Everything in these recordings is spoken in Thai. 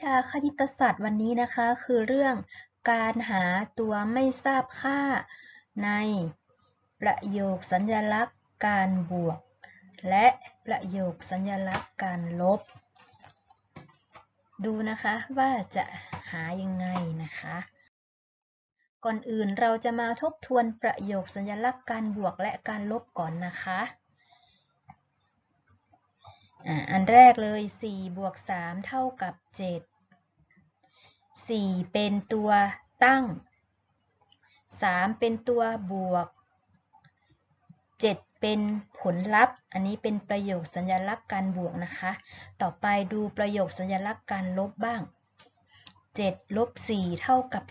ชาคณิตศาสตร์วันนี้นะคะ คือเรื่องการหาตัวไม่ทราบค่าในประโยคสัญลักษณ์การบวก และประโยคสัญลักษณ์การลบ ดูนะคะว่าจะหายังไงนะคะ ก่อนอื่นเราจะมาทบทวนประโยคสัญลักษณ์การบวกและการลบก่อนนะคะ อันแรกเลย 4 บวก 3 เท่ากับ 7 4 เป็นตัวตั้ง 3 เป็นตัวบวก 7 เป็นผลลัพธ์ อันนี้เป็นประโยคสัญลักษณ์การบวกนะคะ ต่อไปดูประโยคสัญลักษณ์การลบบ้าง 7 ลบ 4 เท่ากับ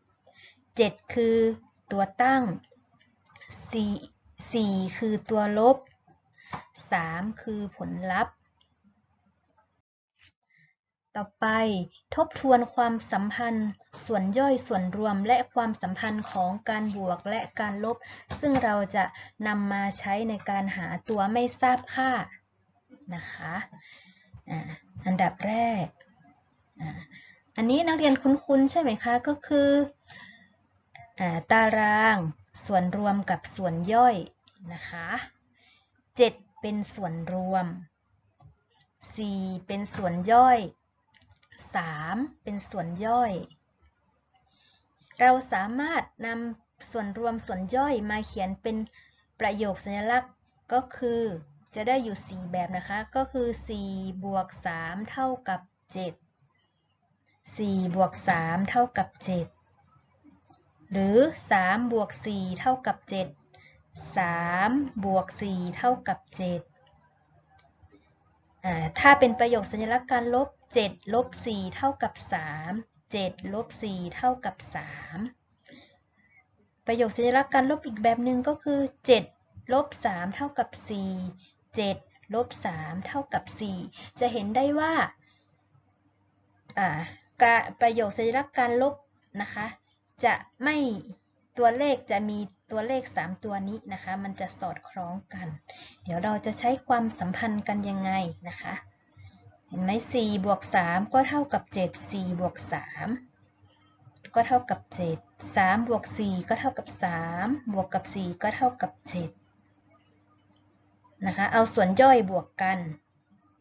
3 7 คือตัวตั้ง 4, 4 คือตัวลบ 3 คือผลลัพธ์ ต่อไปทบทวนความสัมพันธ์ ส่วนย่อยส่วนรวมและความสัมพันธ์ของการบวกและการลบ ซึ่งเราจะนำมาใช้ในการหาตัวไม่ทราบค่านะคะอันดับแรก อันนี้นักเรียนคุ้นๆ ใช่ไหมคะ ก็คืออตารางส่วนรวมกับส่วนย่อยนะคะ 7 เป็นส่วนรวม 4 เป็นส่วนย่อย 3 เป็นส่วนย่อย เราสามารถนำส่วนรวมส่วนย่อยมาเขียนเป็นประโยคสัญลักษณ์ก็คือจะได้อยู่ 4 แบบนะคะ ก็คือ 4 บวก 3 เท่ากับ 7 4 บวก 3 เท่ากับ 7 หรือ 3 บวก 4 เท่ากับ 7 3 บวก 4 เท่ากับ 7 ถ้าเป็นประโยคสัญลักษณ์การลบ 7 ลบ 4 เท่ากับ 3 7 ลบ 4 เท่ากับ 3 ประโยคสัญลักษณ์การลบอีกแบบหนึ่งก็คือ 7 ลบ 3 เท่ากับ 4 7 ลบ 3 เท่ากับ 4 จะเห็นได้ว่าประโยคสัญลักษณ์การลบนะคะ จะไม่ตัวเลขจะมี ตัวเลข 3 ตัวนี้นะคะ มันจะสอดคล้องกัน เดี๋ยวเราจะใช้ความสัมพันธ์กันยังไงนะคะ เห็นไหม4บวก3ก็เท่ากับ 7 4บวก3ก็เท่ากับ 7 3บวก4ก็เท่ากับ 3 บวกกับ 4 ก็เท่ากับ 7 นะคะ เอาส่วนย่อยบวกกัน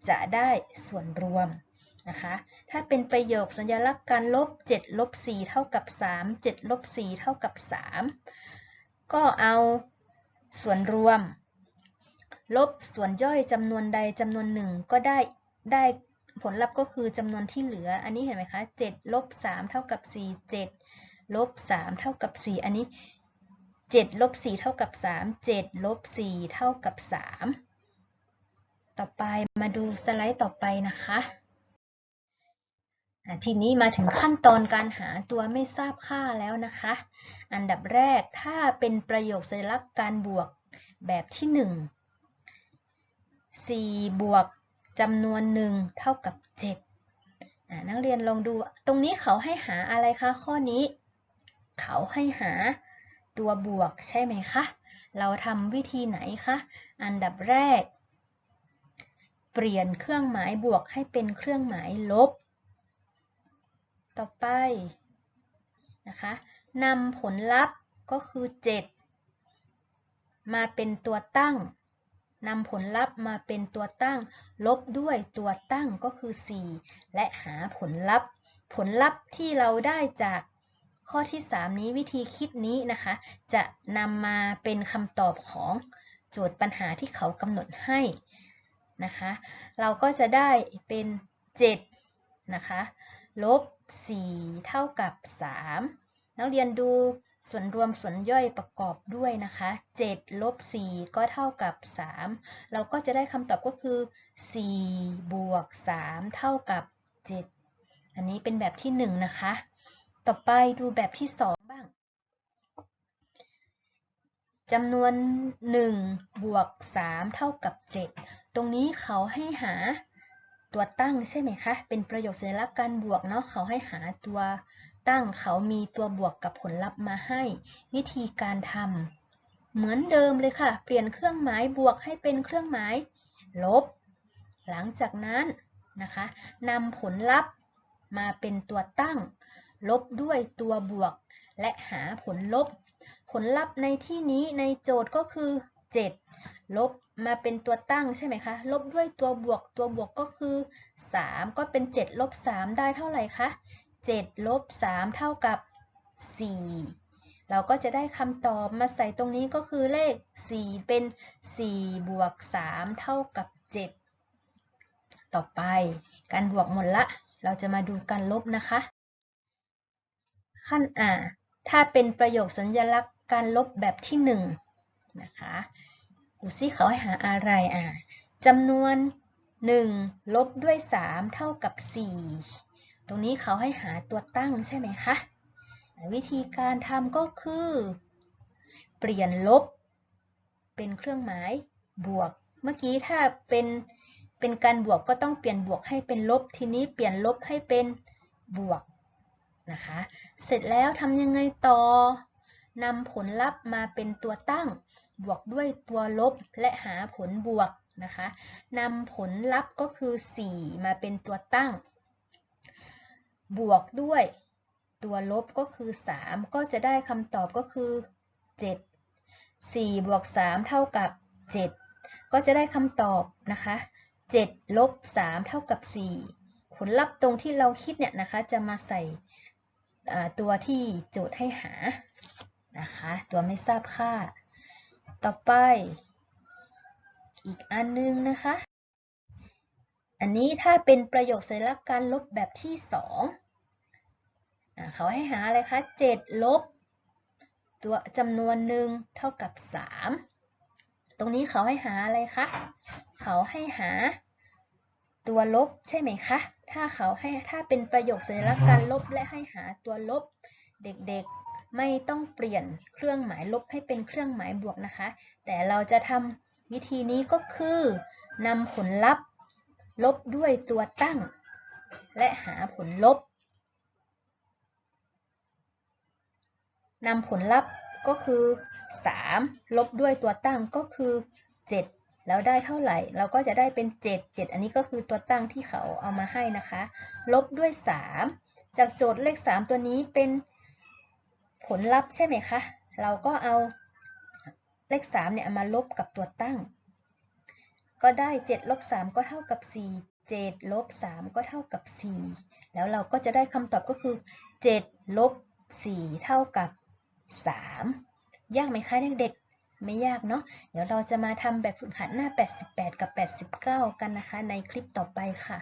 จะได้ส่วนรวมนะคะ ถ้าเป็นประโยคสัญลักษณ์การลบ 7 ลบ 4 เท่ากับ 3 7 ลบ 4 เท่ากับ 3 ก็เอาส่วนรวม ลบส่วนย่อยจำนวนใดจำนวนหนึ่งก็ได้ได้ผลลัพธ์ก็คือจำนวนที่เหลือ อันนี้เห็นไหมคะ7ลบ3เท่ากับ4 7ลบ3เท่ากับ4อันนี้7ลบ4เท่ากับ3 7ลบ4เท่ากับ3ต่อไปมาดูสไลด์ต่อไปนะคะ ทีนี้มาถึงขั้นตอนการหาตัวไม่ทราบค่าแล้วนะคะ อันดับแรกถ้าเป็นประโยคสัญลักษณ์การบวกแบบที่ 1 4 บวกจำนวนหนึ่งเท่ากับ 7 นักเรียนลองดูตรงนี้เขาให้หาอะไรคะข้อนี้ เขาให้หาตัวบวกใช่ไหมคะ เราทำวิธีไหนคะ อันดับแรก เปลี่ยนเครื่องหมายบวกให้เป็นเครื่องหมายลบ ต่อไปนะคะนำผลลัพธ์ก็คือ 7 มาเป็นตัวตั้งนำผลลัพธ์มาเป็นตัวตั้ง ลบด้วยตัวตั้งก็คือ 4 และหาผลลัพธ์ ผลลัพธ์ที่เราได้จากข้อที่ 3 นี้วิธีคิดนี้นะคะ จะนำมาเป็นคำตอบของโจทย์ปัญหาที่เขากำหนดให้นะคะ เราก็จะได้เป็น 7 นะคะ ลบ 4 เท่ากับ 3 นักเรียนดูส่วนรวมส่วนย่อยประกอบด้วยนะคะ 7 ลบ 4 ก็เท่ากับ 3 เราก็จะได้คำตอบก็คือ 4 บวก 3 เท่ากับ 7 อันนี้เป็นแบบที่ 1 นะคะ ต่อไปดูแบบที่ 2 บ้างจำนวน 1 บวก 3 เท่ากับ 7 ตรงนี้เขาให้หา ตัวตั้งใช่ไหมคะ เป็นประโยคสัญลักษณ์การบวกเนาะ เขาให้หาตัวตั้ง เขามีตัวบวกกับผลลัพธ์มาให้ วิธีการทำเหมือนเดิมเลยค่ะ เปลี่ยนเครื่องหมายบวกให้เป็นเครื่องหมาย ลบ หลังจากนั้นนะคะนำผลลัพธ์มาเป็นตัวตั้ง ลบด้วยตัวบวก และหาผลลบ ผลลัพธ์ในที่นี้ในโจทย์ก็คือ 7 ลบ มาเป็นตัวตั้งใช่ไหมคะ ลบด้วยตัวบวก ตัวบวกก็คือ 3 ก็เป็น 7 ลบ 3 ได้เท่าไหร่คะ 7 ลบ 3 เท่ากับ 4 เราก็จะได้คำตอบมาใส่ตรงนี้ก็คือเลข 4 เป็น 4 บวก 3 เท่ากับ 7 ต่อไปการบวกหมดละ เราจะมาดูการลบนะคะ ขั้นอ่าถ้าเป็นประโยคสัญลักษณ์การลบแบบที่ 1นนะคะ ดูซิเขาให้หาอะไรอ่าจำนวน 1 ลบด้วย 3 เท่ากับ 4 ตรงนี้เขาให้หาตัวตั้งใช่ไหมคะ วิธีการทำก็คือ เปลี่ยนลบ เป็นเครื่องหมายบวก เมื่อกี้ถ้าเป็นเป็นการบวกก็ต้องเปลี่ยนบวกให้เป็นลบ ทีนี้เปลี่ยนลบให้เป็นบวกนะคะ เสร็จแล้วทำยังไงต่อนำผลลัพธ์มาเป็นตัวตั้ง บวกด้วยตัวลบและหาผลบวกนะคะนำผลลัพธ์ก็คือ 4 มาเป็นตัวตั้ง บวกด้วยตัวลบก็คือ 3 ก็จะได้คำตอบก็คือ 7 4 บวก 3 เท่ากับ 7 ก็จะได้คำตอบนะคะ7ลบ3เท่ากับ 4 ผลลัพธ์ตรงที่เราคิดเนี่ยนะคะจะมาใส่ตัวที่โจทย์ให้หานะคะ ตัวไม่ทราบค่า ต่อไป อีกอันนึงนะคะ อันนี้ถ้าเป็นประโยคสัญลักษณ์การลบแบบที่2เขาให้หาอะไรคะ 7 ลบ ตัวจำนวนหนึ่งเท่ากับ 3 ตรงนี้เขาให้หาอะไรคะ เขาให้หา ตัวลบใช่ไหมคะ ถ้าเขาให้ถ้าเป็นประโยคสัญลักษณ์การลบและให้หาตัวลบ เด็กๆ ไม่ต้องเปลี่ยนเครื่องหมายลบให้เป็นเครื่องหมายบวกนะคะ แต่เราจะทำวิธีนี้ก็คือนำผลลัพธ์ ลบด้วยตัวตั้ง และหาผลลบนำผลลัพธ์ก็คือ 3 ลบด้วยตัวตั้งก็คือ 7 แล้วได้เท่าไหร่ เราก็จะได้เป็น 7 7 อันนี้ก็คือตัวตั้งที่เขาเอามาให้นะคะ ลบด้วย 3 จากโจทย์เลข 3 ตัวนี้เป็น ผลลัพธ์ใช่ไหมคะ เราก็เอาเลข3เนี่ยมาลบกับตัวตั้ง ก็ได้7ลบ3ก็เท่ากับ 4 7ลบ3ก็เท่ากับ 4 แล้วเราก็จะได้คำตอบก็คือ7ลบ4เท่ากับ 3 ยากไหมคะเด็กๆ ไม่ยากเนาะ เดี๋ยวเราจะมาทำแบบฝึกหัดหน้า 88 กับ 89 กันนะคะในคลิปต่อไปค่ะ